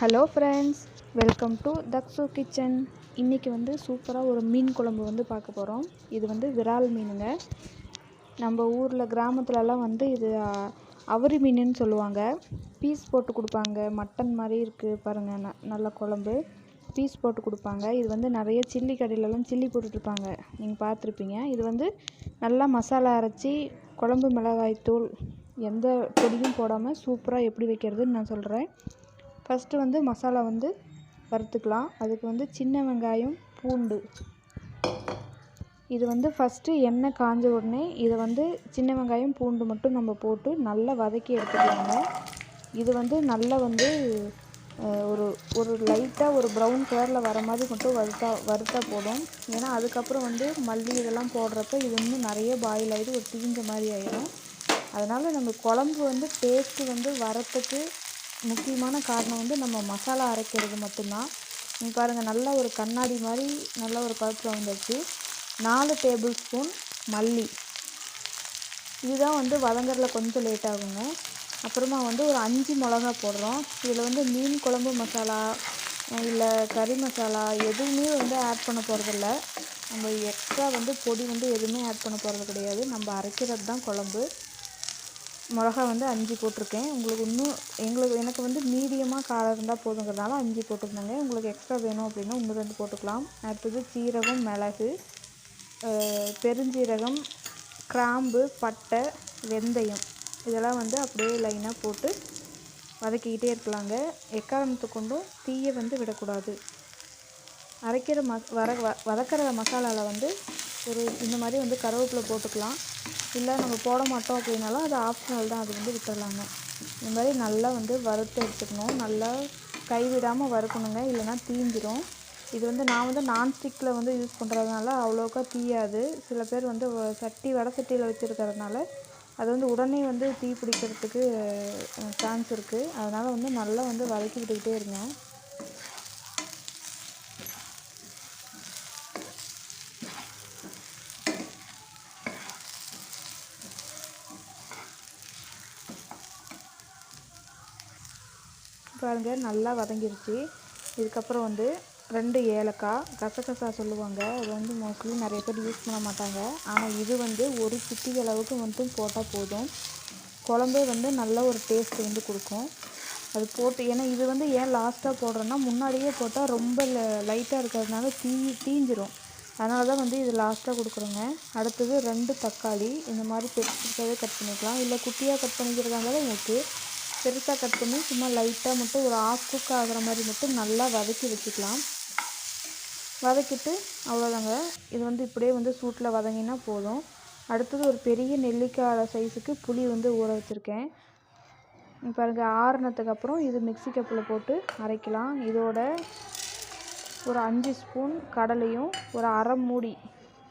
Hello friends welcome to Thaksu kitchen இன்றைக்கி வந்து சூப்பராக ஒரு மீன் குழம்பு வந்து பார்க்க போகிறோம் இது வந்து விரால் மீனுங்க. நம்ம ஊரில் கிராமத்துலலாம் வந்து இது அவரி மீனுன்னு சொல்லுவாங்க. பீஸ் போட்டு கொடுப்பாங்க. மட்டன் மாதிரி இருக்குது பாருங்கள் ந நல்ல குழம்பு. பீஸ் போட்டு கொடுப்பாங்க. இது வந்து நிறைய சில்லி கடையிலலாம் சில்லி போட்டுட்ருப்பாங்க. நீங்கள் பார்த்துருப்பீங்க. இது வந்து நல்லா மசாலா அரைச்சி குழம்பு மிளகாய்த்தூள் எந்த பொடியும் போடாமல் சூப்பராக எப்படி வைக்கிறதுன்னு நான் சொல்கிறேன் ஃபஸ்ட்டு வந்து மசாலா வந்து வறுத்துக்கலாம். அதுக்கு வந்து சின்ன வெங்காயம் பூண்டு. இது வந்து ஃபஸ்ட்டு எண்ணெய் காஞ்ச உடனே இதை வந்து சின்ன வெங்காயம் பூண்டு மட்டும் நம்ம போட்டு நல்லா வதக்கி எடுத்துக்கலாங்க. இது வந்து நல்லா வந்து ஒரு ஒரு லைட்டாக ஒரு ப்ரௌன் கலரில் வர மாதிரி மட்டும் வறுத்தா வறுத்தா போதும். ஏன்னா அதுக்கப்புறம் வந்து மல்லி இதெல்லாம் போடுறப்ப இது இன்னும் நிறைய பாயில் ஆகிடும் ஒரு தீஞ்ச மாதிரி ஆயிடும். அதனால் நம்ம குழம்பு வந்து டேஸ்ட்டு வந்து வரத்துக்கு முக்கியமான காரணம் வந்து நம்ம மசாலா அரைக்கிறது மட்டும்தான். நீங்கள் பாருங்கள் நல்லா ஒரு கண்ணாடி மாதிரி நல்ல ஒரு பருப்பில் வந்துடுச்சு நாலு டேபிள் ஸ்பூன் மல்லி. இதுதான் வந்து வதங்குறதுல கொஞ்சம் லேட் ஆகுங்க. அப்புறமா வந்து ஒரு அஞ்சு மிளகா போடுறோம். இதில் வந்து மீன் குழம்பு மசாலா இல்லை கறி மசாலா எதுவுமே வந்து ஆட் பண்ண போகிறதில்ல நம்ம எக்ஸ்ட்ரா வந்து பொடி வந்து எதுவுமே ஆட் பண்ண போகிறது கிடையாது. நம்ம அரைக்கிறது தான் குழம்பு. மிளகா வந்து அஞ்சு போட்டிருக்கேன். உங்களுக்கு இன்னும் எங்களுக்கு எனக்கு வந்து மீடியமாக காரம் இருந்தால் போதுங்கிறதுனால அஞ்சு போட்டிருந்தாங்க உங்களுக்கு எக்ஸ்ட்ரா வேணும் அப்படின்னா இன்னும் ரெண்டு போட்டுக்கலாம். அடுத்தது சீரகம் மிளகு பெருஞ்சீரகம் கிராம்பு பட்டை வெந்தயம். இதெல்லாம் வந்து அப்படியே லைனாக போட்டு வதக்கிக்கிட்டே இருக்கலாங்க. எக்காரணத்தை கொண்டும் தீயை வந்து விடக்கூடாது. அரைக்கிற ம வர வ வதக்கிற மசாலாவில் வந்து ஒரு இந்த மாதிரி வந்து கருவேப்பிலை போட்டுக்கலாம். இல்லை நம்ம போட மாட்டோம் அப்படின்னாலும் அது ஆப்ஷனல் தான். அது வந்து விட்டுடலாங்க இந்த மாதிரி நல்லா வந்து வறுத்து எடுத்துக்கணும். நல்லா கைவிடாமல் வறுக்கணுங்க. இல்லைன்னா தீஞ்சிரும் இது வந்து நான் வந்து நான்ஸ்டிக்கில் வந்து யூஸ் பண்ணுறதுனால அவ்வளோக்கா தீயாது. சில பேர் வந்து சட்டி வடை சட்டியில் வச்சுருக்கிறதுனால அது வந்து உடனே வந்து தீ பிடிக்கிறதுக்கு சான்ஸ் இருக்குது அதனால் வந்து நல்லா வந்து வதக்கி விட்டுக்கிட்டே இருங்க. பாருங்க நல்லா வதங்கிருச்சு. இதுக்கப்புறம் வந்து ரெண்டு ஏலக்காய் கசகசா சொல்லுவாங்க. அது வந்து மோஸ்ட்லி நிறைய பேர் யூஸ் பண்ண மாட்டாங்க. ஆனால் இது வந்து ஒரு சிட்டிகை அளவுக்கு மட்டும் போட்டால் போதும். குழம்பே வந்து நல்ல ஒரு டேஸ்ட் வந்து கொடுக்கும். அது போட்டு ஏன்னா இது வந்து ஏன் லாஸ்ட்டாக போடுறோன்னா முன்னாடியே போட்டால் ரொம்ப லைட்டாக இருக்கிறதுனால தீ தீஞ்சிரும். அதனால தான் வந்து இது லாஸ்ட்டாக கொடுக்குறோங்க. அடுத்தது ரெண்டு தக்காளி. இந்த மாதிரி பெருசாகவே கட் பண்ணிக்கலாம். இல்லை குட்டியாக கட் பண்ணிக்கிறதா இருந்தாலும் ஓகே பெருசாக கட் பண்ணி சும்மா லைட்டாக மட்டும் ஒரு ஆஃப் குக் ஆகிற மாதிரி மட்டும் நல்லா வதக்கி வச்சுக்கலாம். வதக்கிட்டு அவ்வளோதாங்க இது வந்து இப்படியே வந்து சூட்டில் வதங்கினா போதும். அடுத்தது ஒரு பெரிய நெல்லிக்காய் சைஸுக்கு புளி வந்து ஊற வச்சுருக்கேன். பாருங்கள் பாருங்க ஆறுனதுக்கு அப்புறம் இது மிக்ஸி கப்பில் போட்டு அரைக்கலாம். இதோட ஒரு அஞ்சு ஸ்பூன் கடலையும் ஒரு அரை மூடி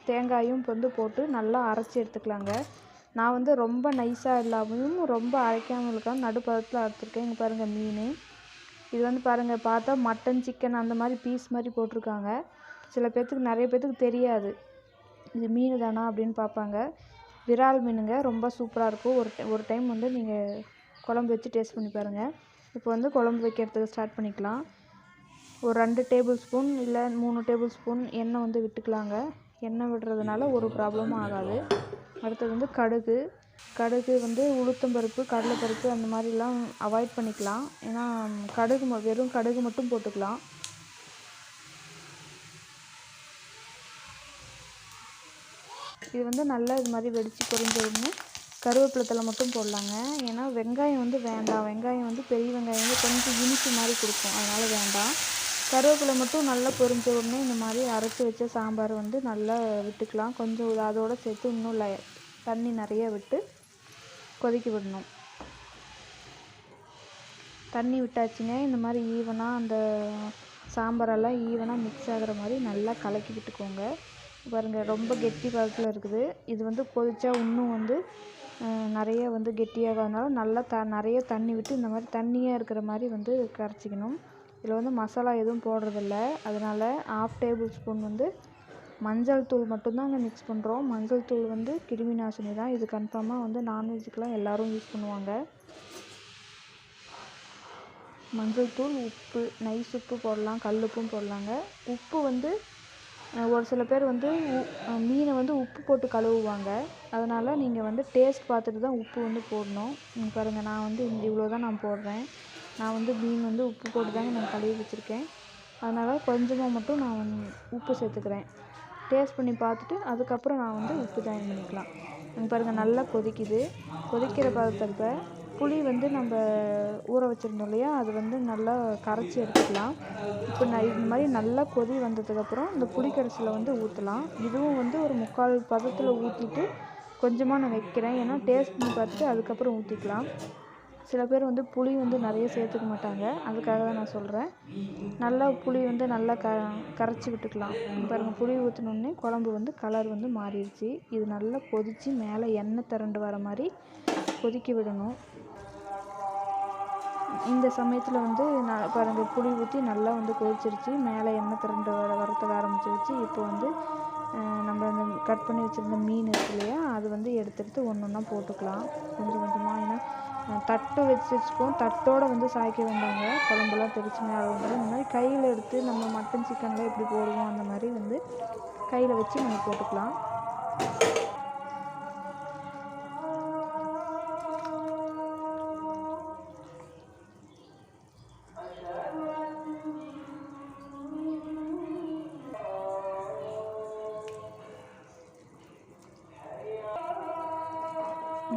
தேங்காயும் வந்து போட்டு நல்லா அரைச்சி எடுத்துக்கலாங்க. நான் வந்து ரொம்ப நைஸாக இல்லாமையும் ரொம்ப அரைக்காமல் இருக்காமல் நடுப்பதத்தில் அறுத்துருக்கேன். இங்கே பாருங்கள் மீன். இது வந்து பாருங்கள் பார்த்தா மட்டன் சிக்கன் அந்த மாதிரி பீஸ் மாதிரி போட்டிருக்காங்க. சில பேர்த்துக்கு நிறைய பேர்த்துக்கு தெரியாது. இது மீன் தானா அப்படின்னு பார்ப்பாங்க. விரால் மீனுங்க ரொம்ப சூப்பராக இருக்கும். ஒரு ஒரு டைம் வந்து நீங்கள் குழம்பு வச்சு டேஸ்ட் பண்ணி பாருங்கள் இப்போ வந்து குழம்பு வைக்கிறதுக்கு ஸ்டார்ட் பண்ணிக்கலாம். ஒரு ரெண்டு டேபிள் ஸ்பூன் இல்லை மூணு டேபிள் ஸ்பூன் எண்ணெய் வந்து விட்டுக்கலாங்க. எண்ணெய் விடுறதுனால ஒரு ப்ராப்ளமும் ஆகாது. அடுத்தது வந்து கடுகு. கடுகு வந்து உளுத்தம்பருப்பு கடலைப்பருப்பு அந்த மாதிரிலாம் அவாய்ட் பண்ணிக்கலாம். ஏன்னா கடுகு ம- வெறும் கடுகு மட்டும் போட்டுக்கலாம். இது வந்து நல்லா இது மாதிரி வெடித்து பொரிஞ்ச உடனே கருவேப்பிலை மட்டும் போடலாங்க. ஏன்னா வெங்காயம் வந்து வேண்டாம். வெங்காயம் வந்து பெரிய வெங்காயம் வந்து கொஞ்சம் இனிப்பு மாதிரி கொடுக்கும். அதனால் வேண்டாம். கருவேப்பிலை மட்டும் நல்லா பொரிஞ்ச உடனே இந்த மாதிரி அரைச்சி வச்ச சாம்பார் வந்து நல்லா விட்டுக்கலாம். கொஞ்சம் அதோடு அதோட சேர்த்து இன்னும் தண்ணி நிறைய விட்டு கொதிக்க விடணும். தண்ணி விட்டாச்சுங்க. இந்த மாதிரி ஈவனாக அந்த சாம்பாரெல்லாம் ஈவனாக மிக்ஸ் ஆகிற மாதிரி நல்லா கலக்கி விட்டுக்கோங்க. பாருங்கள் ரொம்ப கெட்டி பதத்தில் இருக்குது. இது வந்து கொதிச்சா இன்னும் வந்து நிறைய வந்து கெட்டியாகாதனால நல்லா த நிறைய தண்ணி விட்டு இந்த மாதிரி தண்ணியாக இருக்கிற மாதிரி வந்து கரைச்சிக்கணும். இதில் வந்து மசாலா எதுவும் போடுறதில்ல. அதனால் ஆஃப் டேபிள் ஸ்பூன் வந்து மஞ்சள் தூள் மட்டும்தாங்க மிக்ஸ் பண்ணுறோம் மஞ்சள் தூள் வந்து கிருமி நாசினி தான். இது கன்ஃபார்மாக வந்து நான்வெஜ்ஜுக்கெலாம் எல்லோரும் யூஸ் பண்ணுவாங்க. மஞ்சள் தூள் உப்பு நைஸ் உப்பு போடலாம். கல் உப்பும் போடலாங்க. உப்பு வந்து ஒரு சில பேர் வந்து மீனை வந்து உப்பு போட்டு கழுவுவாங்க. அதனால் நீங்கள் வந்து டேஸ்ட் பார்த்துட்டு தான் உப்பு வந்து போடணும். பாருங்கள் நான் வந்து இந்த இவ்வளோ தான் நான் போடுறேன். நான் வந்து மீன் வந்து உப்பு போட்டு தாங்க நான் கழுவி வச்சுருக்கேன். அதனால் கொஞ்சமாக மட்டும் நான் வந்து உப்பு சேர்த்துக்கிறேன். டேஸ்ட் பண்ணி பார்த்துட்டு அதுக்கப்புறம் நான் வந்து உப்பு ஜாயின் பண்ணிக்கலாம். இங்கே பாருங்கள் நல்லா கொதிக்குது. கொதிக்கிற பதத்தப்ப புளி வந்து நம்ம ஊற வச்சுருந்தோம் இல்லையா? அது வந்து நல்லா கரைச்சி எடுத்துக்கலாம். இப்போ நான் இந்த மாதிரி நல்லா கொதி வந்ததுக்கப்புறம் இந்த புளி கரைசலை வந்து ஊற்றலாம் இதுவும் வந்து ஒரு முக்கால் பதத்தில் ஊற்றிட்டு கொஞ்சமாக நான் வைக்கிறேன். ஏன்னா டேஸ்ட் பண்ணி பார்த்துட்டு அதுக்கப்புறம் ஊற்றிக்கலாம் சில பேர் வந்து புளி வந்து நிறைய சேர்த்துக்க மாட்டாங்க. அதுக்காக தான் நான் சொல்கிறேன் நல்லா புளி வந்து நல்லா க கரைச்சி விட்டுக்கலாம். பாருங்கள் புளி ஊற்றினோடனே குழம்பு வந்து கலர் வந்து மாறிடுச்சு. இது நல்லா கொதித்து மேலே எண்ணெய் திரண்டு வர மாதிரி கொதிக்க விடணும். இந்த சமயத்தில் வந்து நான் பாருங்கள் புளி ஊற்றி நல்லா வந்து கொதிச்சிருச்சு. மேலே எண்ணெய் திரண்டு வர வரத்துக்கு ஆரம்பிச்சிருச்சு. இப்போ வந்து நம்ம அந்த கட் பண்ணி வச்சுருந்த மீன் இருக்கு இல்லையா அது வந்து எடுத்து எடுத்து ஒன்று ஒன்றா போட்டுக்கலாம். கொஞ்சம் கொஞ்சமாக ஏன்னா தட்டு வச்சு வச்சுப்போம் தட்டோடு வந்து சாய்க்க வேண்டாங்க. குழம்புலாம் தெரிச்சு மேலே வந்துடும் இந்த மாதிரி கையில் எடுத்து நம்ம மட்டன் சிக்கனில் எப்படி போடுவோம்? அந்த மாதிரி வந்து கையில் வச்சு நம்ம போட்டுக்கலாம்.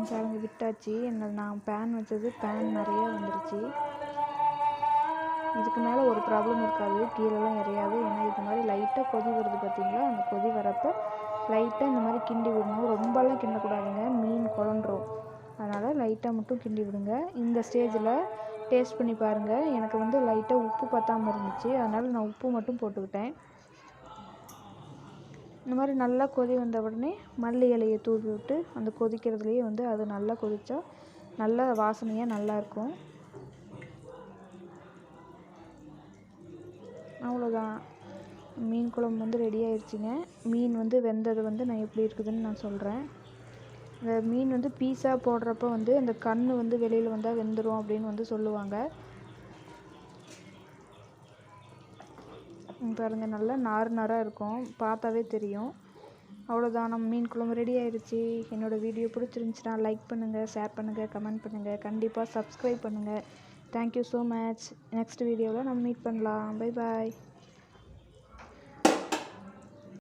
பாருங்க விட்டாச்சு. என்ன நான் பேன் வச்சது பேன் நிறைய வந்துருச்சு. இதுக்கு மேலே ஒரு ப்ராப்ளம் இருக்காது. கீழெல்லாம் இறையாது ஏன்னா இது மாதிரி லைட்டாக கொதி வருது பார்த்தீங்களா அந்த கொதி வரப்போ லைட்டாக இந்த மாதிரி கிண்டி விடணும். ரொம்பலாம் கிண்டக்கூடாதுங்க. மீன் குழன்றும். அதனால் லைட்டாக மட்டும் கிண்டி விடுங்க. இந்த ஸ்டேஜில் டேஸ்ட் பண்ணி பாருங்கள் எனக்கு வந்து லைட்டாக உப்பு பற்றாமல் இருந்துச்சு. அதனால் நான் உப்பு மட்டும் போட்டுக்கிட்டேன். இந்த மாதிரி நல்லா கொதி வந்த உடனே மல்லி இலையை தூவி விட்டு அந்த கொதிக்கிறதுலேயே வந்து அது நல்லா கொதித்தா நல்ல வாசனையாக நல்லாயிருக்கும் அவ்வளோதான் மீன் குழம்பு வந்து ரெடி ஆயிடுச்சுங்க மீன் வந்து வெந்தது வந்து நான் எப்படி இருக்குதுன்னு நான் சொல்கிறேன் இந்த மீன் வந்து பீஸாக போடுறப்ப வந்து அந்த கண் வந்து வெளியில் வந்தால் வெந்துடும் அப்படின்னு வந்து சொல்லுவாங்க. பாருங்கள் நல்லா நார் நாராக இருக்கும். பார்த்தாவே தெரியும். அவ்வளோதான் நம்ம மீன் குழம்பு ரெடி ஆயிடுச்சு என்னோடய வீடியோ பிடிச்சிருந்துச்சின்னா லைக் பண்ணுங்கள் ஷேர் பண்ணுங்கள் கமெண்ட் பண்ணுங்கள் கண்டிப்பாக சப்ஸ்கிரைப் பண்ணுங்கள் தேங்க்யூ ஸோ மச் நெக்ஸ்ட் வீடியோவில் நம்ம மீட் பண்ணலாம். Bye bye